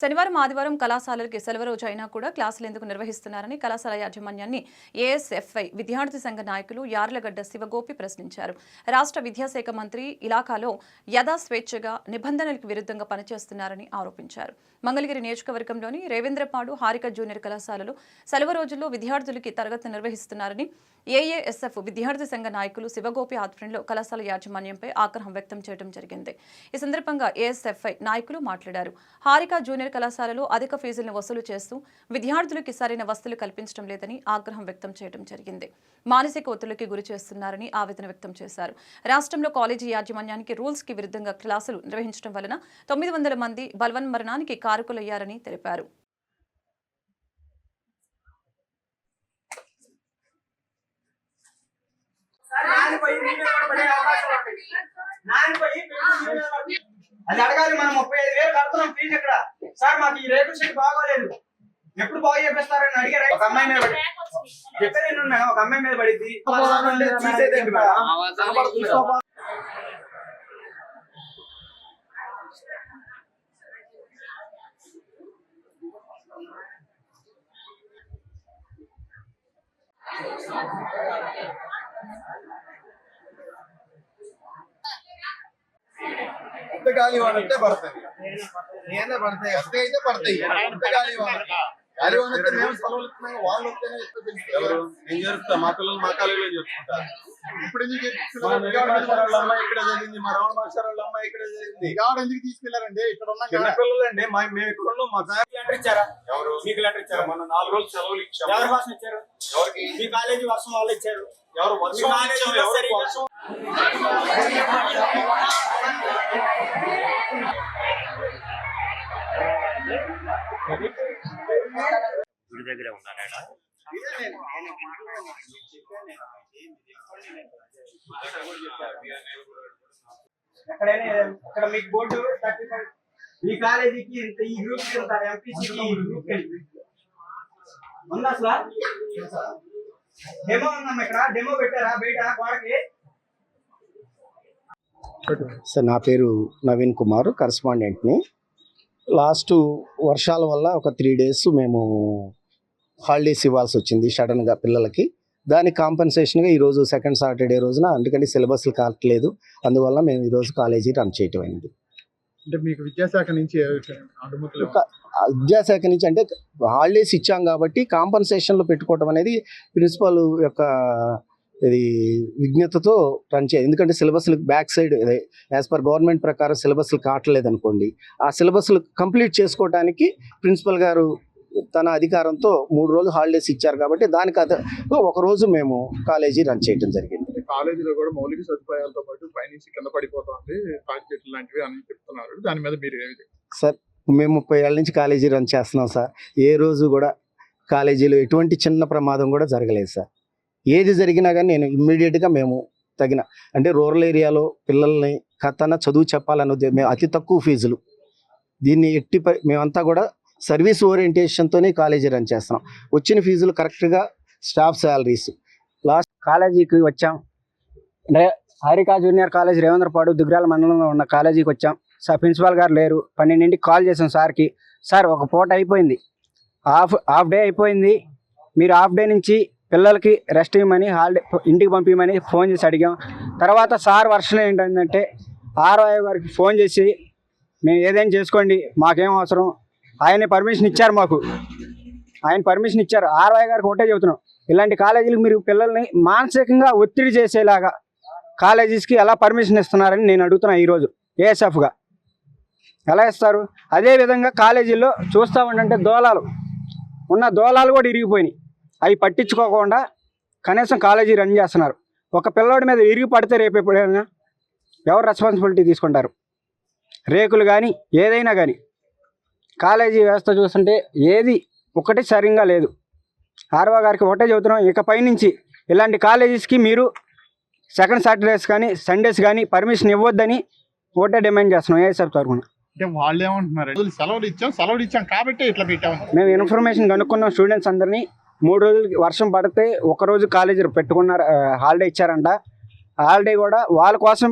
శనివారం ఆదివారం కళాశాలలకి సెలవు రోజు అయినా కూడా క్లాసులు ఎందుకు నిర్వహిస్తున్నారని కళాశాల యాజమాన్యాన్ని ఏఎస్ఎఫ్ఐ విద్యార్థి సంఘ నాయకులు యార్లగడ్డ శివగోపి ప్రశ్నించారు. రాష్ట్ర విద్యాశాఖ మంత్రి ఇలాకాలో యథాస్వేచ్ఛగా నిబంధనలకు విరుద్ధంగా పనిచేస్తున్నారని ఆరోపించారు. మంగళగిరి నియోజకవర్గంలోని రేవేంద్రపాడు హారిక జూనియర్ కళాశాలలో సెలవు రోజుల్లో విద్యార్థులకి తరగతి నిర్వహిస్తున్నారని ఏఏఎస్ఎఫ్ విద్యార్థి సంఘ నాయకులు శివగోపి ఆధ్వర్యంలో కళాశాల యాజమాన్యంపై ఆగ్రహం వ్యక్తం చేయడం జరిగింది. ఈ సందర్భంగా ఏఎస్ఎఫ్ఐ నాయకులు మాట్లాడారు. హారిక జూనియర్ కళాశాలలో అధిక ఫీజులను వసూలు చేస్తూ విద్యార్థులకు సరైన వసతులు కల్పించడం లేదని ఆగ్రహం వ్యక్తం చేయడం జరిగింది. మానసిక ఒత్తిడికి గురి చేస్తున్నారని ఆవేదన వ్యక్తం చేశారు. రాష్ట్రంలో కాలేజీ యాజమాన్యానికి రూల్స్కి విరుద్ధంగా క్లాసులు నిర్వహించడం వలన తొమ్మిది వందల మంది బలవన్మరణానికి కారకులయ్యారని తెలిపారు. అది అడగాలి మనం ముప్పై ఐదు వేలు కడుతున్నాం ఫీజు ఇక్కడ సార్ మాకు ఈ రేకుల షీట్ బాగోలేదు. ఎప్పుడు బాగు చేపిస్తారని అడిగారు. ఒక అమ్మాయి మీద పడి చెప్పేది మేడం ఒక అమ్మాయి మీద పడింది. తీసేదేంటి మేడం? ఎంత గాలి వాన అంటే పడతాయి అస్తే అయితే పడతాయి. వాన. వస్తే మేము సెలవులు ఇస్తున్నాం వాళ్ళు వస్తేనే ఇస్తే తెలుస్తుంది. నేను చేస్తా మా పిల్లలు మా కాలేజీలో చేస్తుంటా ఇప్పుడు ఎందుకు వాళ్ళ అమ్మాయి ఇక్కడే జరిగింది మా రావణ మాస్టర్ వాళ్ళ అమ్మాయి ఇక్కడే జరిగింది. విజయవాడ ఎందుకు తీసుకెళ్ళారండి? ఇక్కడ ఉన్న చిన్న పిల్లలండి మా మేము ఇక్కడ ఉన్నాం మా సార్ లెటర్ ఇచ్చారా? ఎవరు? మీకు లెటర్ ఇచ్చారా? మన నాలుగు రోజులు సెలవులు ఇచ్చాము. ఎవరి కోసం ఇచ్చారు? ఎవరికి? మీ కాలేజీ వర్షం వాళ్ళు ఇచ్చారు. ఎవరు? వర్షం సరిగ్గా- వర్షం గుడి దగ్గరే ఉన్నాను ఆయన ఎక్కడైనా ఇక్కడ మీకు బోర్డు థర్టీ ఫైవ్ ఈ కాలేజీకి ఇంత ఈ గ్రూప్ ఇంత ఎంపీసీకి ఈ గ్రూప్ ఉందా అసలు డెమో ఉందమ్మా ఇక్కడ. డెమో పెట్టారా? బయట గోడకి? సార్ నా పేరు నవీన్ కుమార్ కరస్పాండెంట్ని లాస్ట్ వర్షాల వల్ల ఒక త్రీ డేస్ మేము హాలిడేస్ ఇవ్వాల్సి వచ్చింది సడన్గా పిల్లలకి. దాని కాంపన్సేషన్గా ఈరోజు సెకండ్ సాటర్డే రోజున ఎందుకంటే సిలబస్లు కావట్లేదు. అందువల్ల మేము ఈరోజు కాలేజీ రన్ చేయటం అయింది. అంటే మీకు విద్యాశాఖ నుంచి విద్యాశాఖ నుంచి అంటే హాలిడేస్ ఇచ్చాం కాబట్టి కాంపన్సేషన్లో పెట్టుకోవటం అనేది ప్రిన్సిపల్ యొక్క ఇది విజ్ఞతతో రన్ చేయాలి. ఎందుకంటే సిలబస్లు back side as per government ప్రకారం సిలబస్లు కావట్లేదు అనుకోండి ఆ సిలబస్లు కంప్లీట్ చేసుకోవడానికి ప్రిన్సిపల్ గారు తన అధికారంతో మూడు రోజులు హాలిడేస్ ఇచ్చారు కాబట్టి దానికి ఒక రోజు మేము కాలేజీ రన్ చేయడం జరిగింది. కాలేజీలో కూడా మౌలిక సదుపాయాలతో పాటు పైనుంచి కింద పడిపోతుంది చెట్లు లాంటివి అని చెప్తున్నారు. దాని మీద మీరు ఏమి సార్ మేము ముప్పై ఏళ్ళ నుంచి కాలేజీ రన్ చేస్తున్నాం సార్. ఏ రోజు కూడా కాలేజీలో ఎటువంటి చిన్న ప్రమాదం కూడా జరగలేదు సార్. ఏది జరిగినా కానీ నేను ఇమ్మీడియట్గా మేము తగిన అంటే రూరల్ ఏరియాలో పిల్లల్ని కథన చదువు చెప్పాలన్నది మేము అతి తక్కువ ఫీజులు. దీన్ని ఎట్టి మేమంతా కూడా సర్వీస్ ఓరియంటేషన్తోనే కాలేజీ రన్ చేస్తున్నాం. వచ్చిన ఫీజులు కరెక్ట్గా స్టాఫ్ శాలరీస్ లాస్ట్ కాలేజీకి వచ్చాం. అంటే హారికా జూనియర్ కాలేజ్ రేవేంద్రపాడు దుగ్రాల మండలంలో ఉన్న కాలేజీకి వచ్చాం. సార్ ప్రిన్సిపాల్ గారు లేరు. పన్నెండింటికి కాల్ చేసాం సార్కి. సార్ ఒక పూట అయిపోయింది. హాఫ్ హాఫ్ డే అయిపోయింది. మీరు హాఫ్ డే నుంచి పిల్లలకి రెస్ట్ ఇవ్వమని హాలిడే ఇంటికి పంపించమని ఫోన్ చేసి అడిగాం. తర్వాత సార్ వర్షం ఏంటంటే ఆర్వాయి గారికి ఫోన్ చేసి మేము ఏదైనా చేసుకోండి మాకేం అవసరం. ఆయన పర్మిషన్ ఇచ్చారు మాకు. ఆయన పర్మిషన్ ఇచ్చారు. ఆర్వాయి గారికి ఒకటే చెబుతున్నాం. ఇలాంటి కాలేజీలకు మీరు పిల్లల్ని మానసికంగా ఒత్తిడి చేసేలాగా కాలేజీస్కి ఎలా పర్మిషన్ ఇస్తున్నారని నేను అడుగుతున్నాను ఈరోజు ఏఎస్ఎఫ్గా ఎలా ఇస్తారు? అదేవిధంగా కాలేజీల్లో చూస్తామంటే ఉండంటే దోలాలు. ఉన్న దోలాలు కూడా ఇరిగిపోయినాయి. అవి పట్టించుకోకుండా కనీసం కాలేజీ రన్ చేస్తున్నారు. ఒక పిల్లోడి మీద ఇరిగి పడితే రేపు ఎప్పుడైనా ఎవరు రెస్పాన్సిబిలిటీ తీసుకుంటారు? రేకులు కానీ ఏదైనా కానీ కాలేజీ వ్యవస్థ చూస్తుంటే ఏది ఒకటి సరిగ్గా లేదు. ఆర్వా గారికి ఒకటే చెబుతున్నాం ఇకపై నుంచి ఇలాంటి కాలేజెస్కి మీరు సెకండ్ సాటర్డేస్ కానీ సండేస్ కానీ పర్మిషన్ ఇవ్వద్దని ఒకటే డిమాండ్ చేస్తున్నాం ఏఎస్ఎఫ్ తరఫున. అంటే వాళ్ళు ఏమంటున్నారు సెలవులు ఇచ్చాం సెలవులు ఇచ్చాం కాబట్టి ఇట్లా పెట్టాం. మేము ఇన్ఫర్మేషన్ కనుక్కున్నాం స్టూడెంట్స్ అందరినీ. మూడు రోజులు వర్షం పడితే ఒకరోజు కాలేజీ పెట్టుకున్నారు హాలిడే ఇచ్చారంట. హాలిడే కూడా వాళ్ళ కోసం